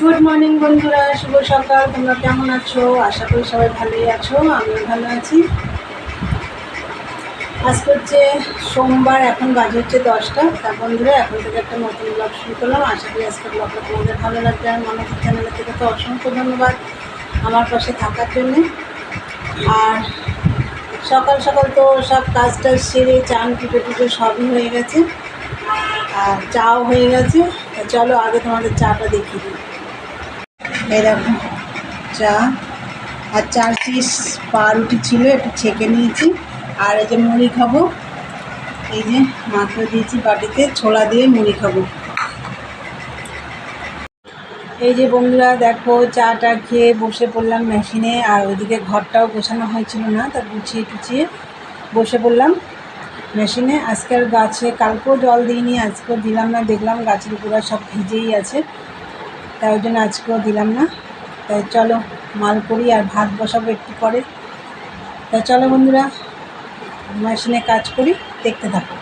Good morning বন্ধুরা, শুভ সকাল। তোমরা কেমন আছো? আশা করি সবাই ভালোই আছো, আমিও ভালো আছি। আজকে হচ্ছে সোমবার, এখন বাজে হচ্ছে দশটা। তা বন্ধুরা, এখন থেকে একটা নতুন ব্লগ শুরু করলাম। আশা করি আজকের ব্লগটা তোমাদের ভালো লাগবে। আর মনে চ্যানেলের থেকে তো অসংখ্য ধন্যবাদ আমার পাশে থাকার জন্যে। আর সকাল সকাল তো সব কাজ টাজ সেরে চান টুটে টুটো সবই হয়ে গেছে। আর চাও হয়ে গেছে। চলো, আগে তোমাদের চাটা দেখিয়ে দিই। দেখো চা আর চার পিস পাউরুটি ছিল, একটু ছেঁকে নিয়েছি। আর এই যে মুড়ি খাব, এই যে মাকে দিয়েছি বাটিতে, ছোলা দিয়ে মুড়ি খাব। এই যে বন্ধুরা, দেখো চাটা খেয়ে বসে পড়লাম মেশিনে, আর ওইদিকে ঘরটাও গোছানো হয়েছিল না, তা গুছিয়ে টুছিয়ে বসে পড়লাম মেশিনে। আজকের গাছে, কালকেও জল দিইনি, আজকেও দিলাম না, দেখলাম গাছের গোড়া সব ভিজেই আছে। তাই ওই জন্য আজকেও দিলাম না। তাই চলো, মাল করি আর ভাত বসাবো একটু পরে। তাই চলো বন্ধুরা, মেশিনে কাজ করি, দেখতে থাকো।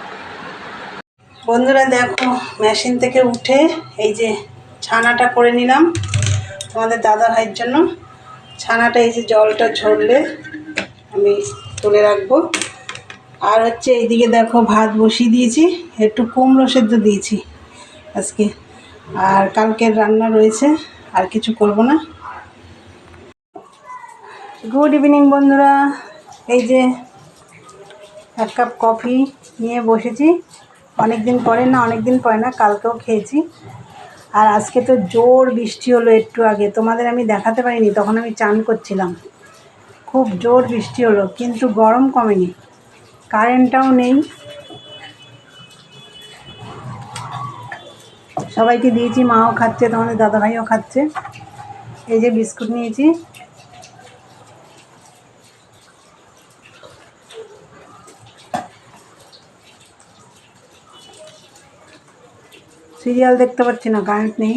বন্ধুরা দেখো, মেশিন থেকে উঠে এই যে ছানাটা করে নিলাম তোমাদের দাদা ভাইয়ের জন্য। ছানাটা এই যে জলটা ঝরলে আমি তুলে রাখব। আর হচ্ছে এইদিকে দেখো ভাত বসিয়ে দিয়েছি, একটু কুমড়ো সেদ্ধ দিয়েছি আজকে। আর কালকের রান্না রয়েছে, আর কিছু করব না। গুড ইভিনিং বন্ধুরা, এই যে এক কাপ কফি নিয়ে বসেছি। অনেক দিন পরে না অনেক দিন পরে না, কালকেও খেয়েছি। আর আজকে তো জোর বৃষ্টি হলো একটু আগে, তোমাদের আমি দেখাতে পারিনি, তখন আমি চান করছিলাম। খুব জোর বৃষ্টি হলো, কিন্তু গরম কমেনি। কারেন্টটাও নেই। সবাইকে দিয়েছি, মাও খাচ্ছে, তোমাদের দাদাভাইও খাচ্ছে। এই যে বিস্কুট নিয়েছি। সিরিয়াল দেখতে পাচ্ছি না কারেন্ট নেই।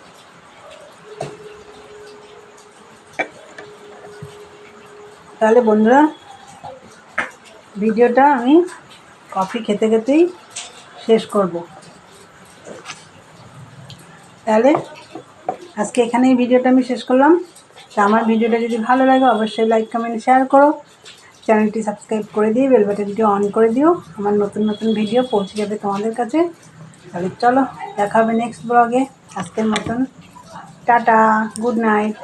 তাহলে বন্ধুরা, ভিডিওটা আমি কফি খেতে খেতেই শেষ করব। তাহলে আজকে এখানেই ভিডিওটা আমি শেষ করলাম। তা আমার ভিডিওটা যদি ভালো লাগে, অবশ্যই লাইক কমেন্ট শেয়ার করো। চ্যানেলটি সাবস্ক্রাইব করে দিয়ে বেল বাটনটি অন করে দিও। আমার নতুন নতুন ভিডিও পৌঁছে যাবে তোমাদের কাছে। তাহলে চলো, দেখা হবে নেক্সট ব্লগে আজকের মতন, টাটা গুড নাইট